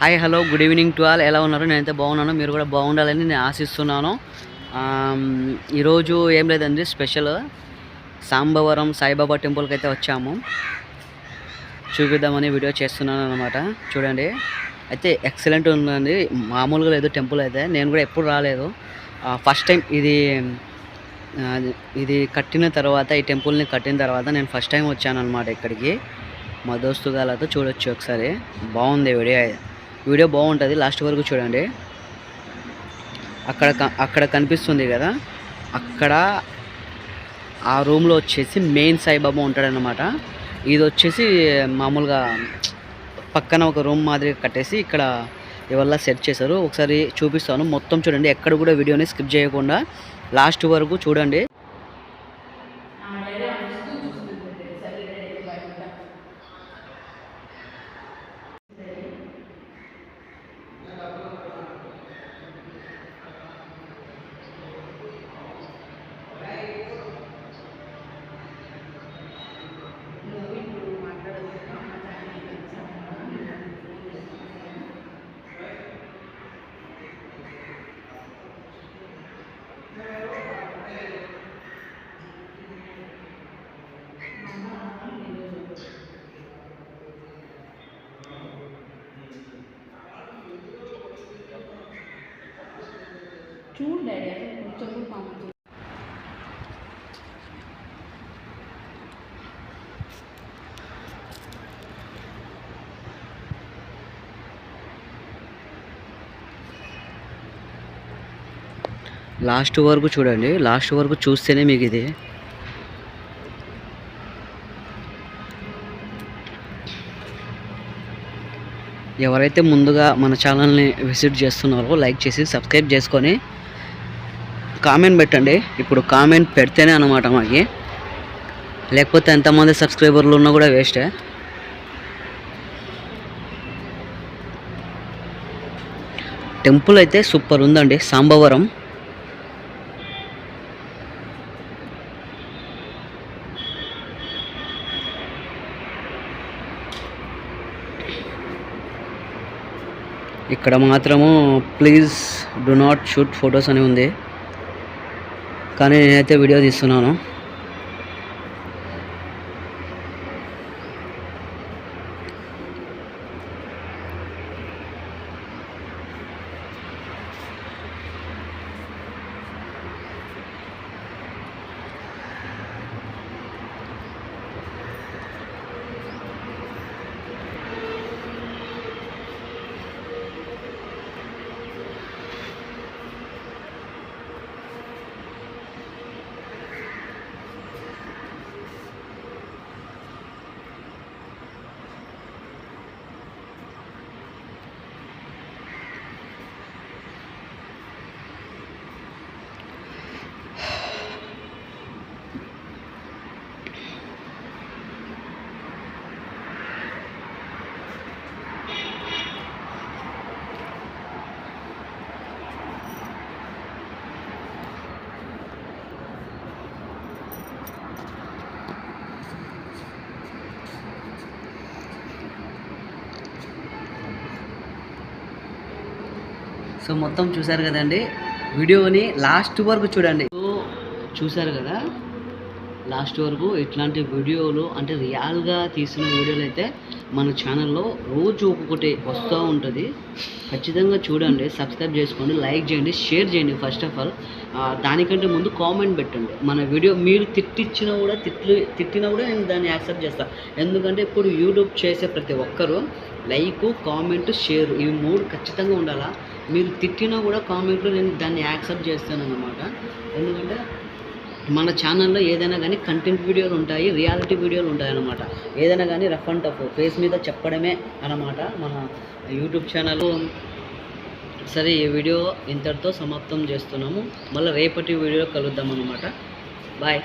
Hi hello good evening to all ఎలా ఉన్నారు? నేనైతే బాగున్నాను. మీరు కూడా బాగుండాలని నేను ఆశిస్తున్నాను. ఈరోజు ఏం లేదండి స్పెషల్ సాంబవరం సాయిబాబా టెంపుల్కి అయితే వచ్చాము. చూపిద్దామని వీడియో చేస్తున్నాను అనమాట చూడండి. అయితే ఎక్సలెంట్ ఉందండి. మామూలుగా లేదు టెంపుల్ అయితే. నేను కూడా ఎప్పుడు రాలేదు. ఫస్ట్ టైం ఇది ఇది కట్టిన తర్వాత ఈ టెంపుల్ని కట్టిన తర్వాత నేను ఫస్ట్ టైం వచ్చాను అనమాట ఇక్కడికి. మా దోస్తు గాలతో చూడొచ్చు ఒకసారి. బాగుంది వీడియో వీడియో బాగుంటుంది లాస్ట్ వరకు చూడండి. అక్కడ అక్కడ కనిపిస్తుంది కదా అక్కడ ఆ రూమ్లో వచ్చేసి మెయిన్ సాయిబాబా ఉంటాడనమాట ఇది వచ్చేసి మామూలుగా పక్కన ఒక రూమ్ మాదిరి కట్టేసి ఇక్కడ ఇవల్ల సెట్ చేశారు. ఒకసారి చూపిస్తాను. మొత్తం చూడండి ఎక్కడ కూడా వీడియోని స్కిప్ చేయకుండా లాస్ట్ వరకు చూడండి. చూడు డాడీ అసలు కొంచెం కూడా లాస్ట్ వరకు చూడండి. లాస్ట్ వరకు చూస్తేనే మీకు ఇది. ఎవరైతే ముందుగా మన ఛానల్ని విజిట్ చేస్తున్నారో లైక్ చేసి సబ్స్క్రైబ్ చేసుకొని కామెంట్ పెట్టండి. ఇప్పుడు కామెంట్ పెడితేనే అనమాట మాకి. లేకపోతే ఎంతమంది సబ్స్క్రైబర్లు ఉన్నా కూడా వేస్టే. టెంపుల్ అయితే సూపర్ ఉందండి సాంబవరం. ఇక్కడ మాత్రము please do not shoot photos అని ఉంది. కానీ నేనైతే వీడియో తీస్తున్నాను. సో మొత్తం చూసారు కదండి. వీడియోని లాస్ట్ వరకు చూడండి. సో చూసారు కదా? లాస్ట్ వరకు ఇట్లాంటి వీడియోలు అంటే రియల్గా తీసిన వీడియోలు అయితే మన ఛానల్లో రోజు ఒక్కొక్కటి వస్తూ ఉంటుంది. ఖచ్చితంగా చూడండి సబ్స్క్రైబ్ చేసుకోండి లైక్ చేయండి షేర్ చేయండి ఫస్ట్ ఆఫ్ ఆల్ దానికంటే ముందు కామెంట్ పెట్టండి. మన వీడియో మీరు తిట్టిచ్చినా కూడా తిట్లు తిట్టినా కూడా నేను దాన్ని యాక్సెప్ట్ చేస్తాను ఎందుకంటే ఇప్పుడు యూట్యూబ్ చేసే ప్రతి ఒక్కరూ లైక్ కామెంట్ షేర్ ఇవి మూడు ఖచ్చితంగా ఉండాలా. మీరు తిట్టినా కూడా కామెంట్లో నేను దాన్ని యాక్సెప్ట్ చేస్తాను అనమాట ఎందుకంటే మన ఛానల్లో ఏదైనా కానీ కంటెంట్ వీడియోలు ఉంటాయి రియాలిటీ వీడియోలు ఉంటాయి అన్నమాట. ఏదైనా కానీ రఫ్ అండ్ టఫ్ ఫేస్ మీద చెప్పడమే అన్నమాట మన యూట్యూబ్ ఛానల్ సరే ఈ వీడియో ఇంతటితో సమాప్తం చేస్తున్నాము. మళ్ళీ రేపటి వీడియో కలుద్దాం అన్నమాట. బాయ్